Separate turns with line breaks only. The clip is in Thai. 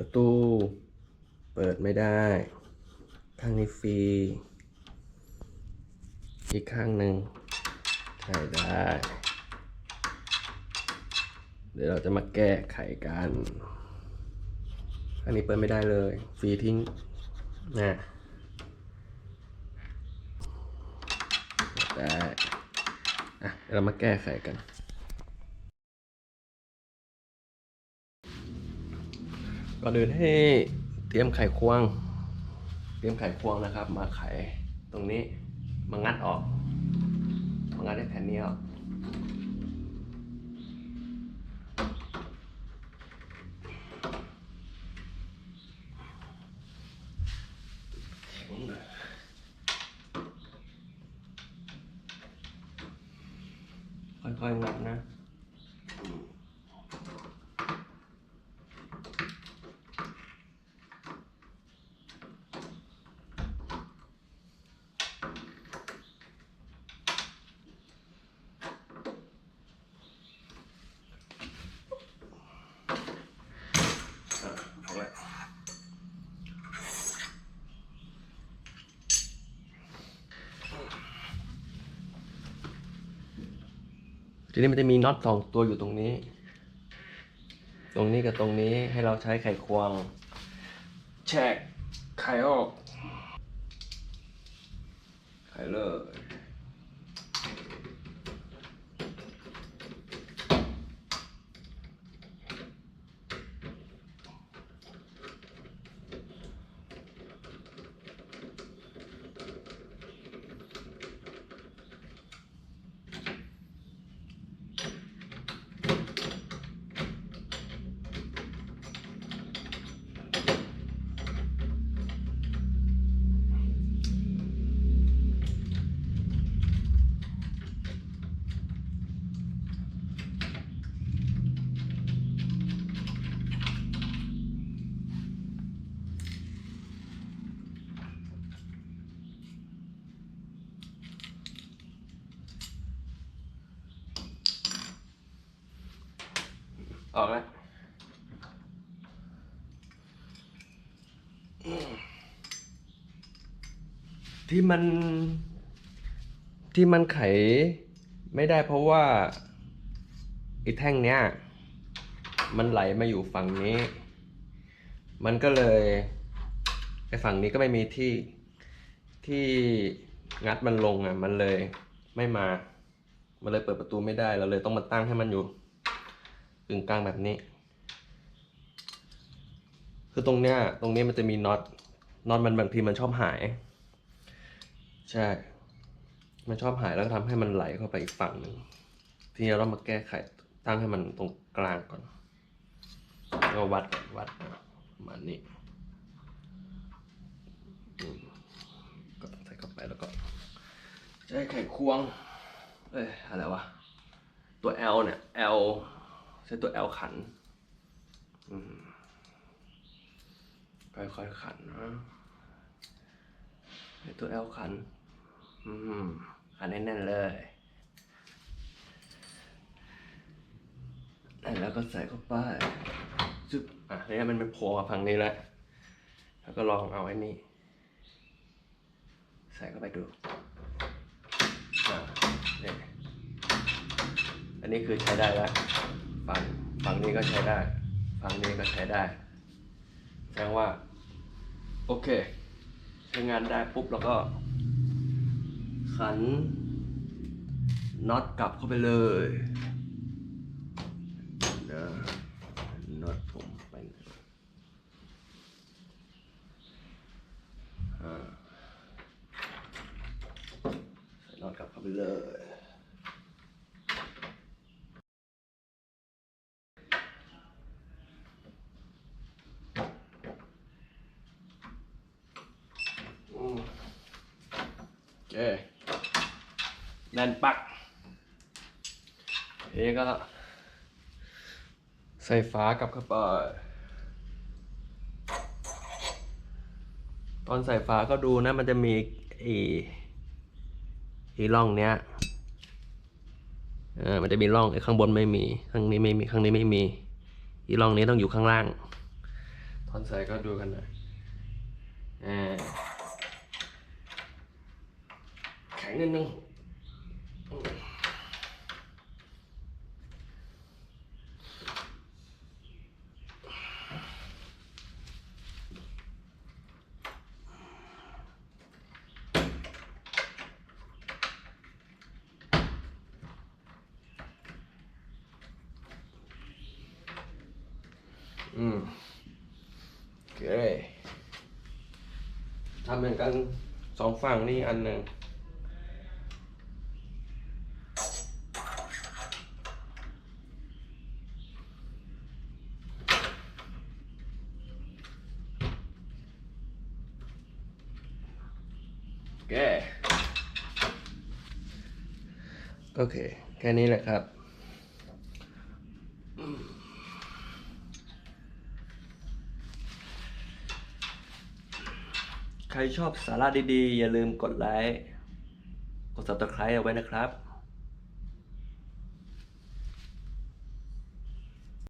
ประตู เปิดไม่ได้ข้างนี้ฟรี อีกข้างหนึ่งใช้ได้ เดี๋ยวเราจะมาแก้ไขกันอันนี้เปิดไม่ได้เลย ฟรีทิ้งนะได้ อะเดี๋ยวเรามาแก้ไขกัน ก่อนอื่นให้เตรียมไขควง เตรียมไขควงนะครับ มาไขตรงนี้มางัดออกมางัดได้แผ่นนี้ออกค่อยๆงัดนะอะ ทีนี้มันจะมีน็อตสองตัวอยู่ตรงนี้ ตรงนี้กับตรงนี้ให้เราใช้ไขควงแชกไขออก ไขเลย ออกแล้วที่มัน ที่มันไขไม่ได้เพราะว่าไอ้แท่งเนี้ย มันไหลมาอยู่ฝั่งนี้ มันก็เลยไอ้ฝั่งนี้ก็ไม่มีที่ที่งัดมันลงอะ มันเลยไม่มา มันเลยเปิดประตูไม่ได้เราเลยต้องมาตั้งให้มันอยู่ กึ่งกลางแบบนี้ คือตรงเนี้ยตรงนี้มันจะมีน็อตน็อตมันบางทีมันชอบหาย ใช่ มันชอบหายแล้วก็ทำให้มันไหลเข้าไปอีกฝั่งหนึ่งทีนี้เราต้องมาแก้ไขตั้งให้มันตรงกลางก่อนแล้วก็วัดวัดประมาณนี้ก็ใส่เข้าไปแล้วก็ใช้ไขควงเอ้ยอะไรวะตัว L เนี่ย L ใช้ตัว L ขันอืมค่อยๆขันนะใช้ตัว L ขันขันแน่นๆเลยแล้วก็ใส่เข้าไปซึบอะเนี่ยมันเป็นโผล่มาฝั่งนี้แล้วแล้วก็ลองเอาไอ้นี่ใส่เข้าไปดูอ่าเนี่ยอันนี้คือใช้ได้แล้ว ฝั่งฝั่งนี้ก็ใช้ได้ฝั่งนี้ก็ใช้ได้แสดงว่า โอเคใช้งานได้ปุ๊บแล้วก็ ขันน็อตกลับเข้าไปเลยนะน็อตผมไปไหนอ่าใส่น็อตกลับเข้าไปเลย อืม โอเคแน่นปักเอก็ ใส่ฝากับเข้าไปตอนใส่ฝาก็ดูนะ มันจะมีอีอีร่องเนี้ยเออมันจะมีร่องไอ้ข้างบนไม่มี ข้างนี้ไม่มี ข้างนี้ไม่มี อีร่องนี้ต้องอยู่ข้างล่าง ตอนใส่ก็ดูกันหน่อยอ่าแข็งนิดนึงอืมโอเคทำเหมือนกันสองฝั่งนี่อันหนึ่ง เค โอเค แค่นี้แหละครับ ใครชอบสาระดีๆ อย่าลืมกดไลค์ กด subscribe เอาไว้นะครับ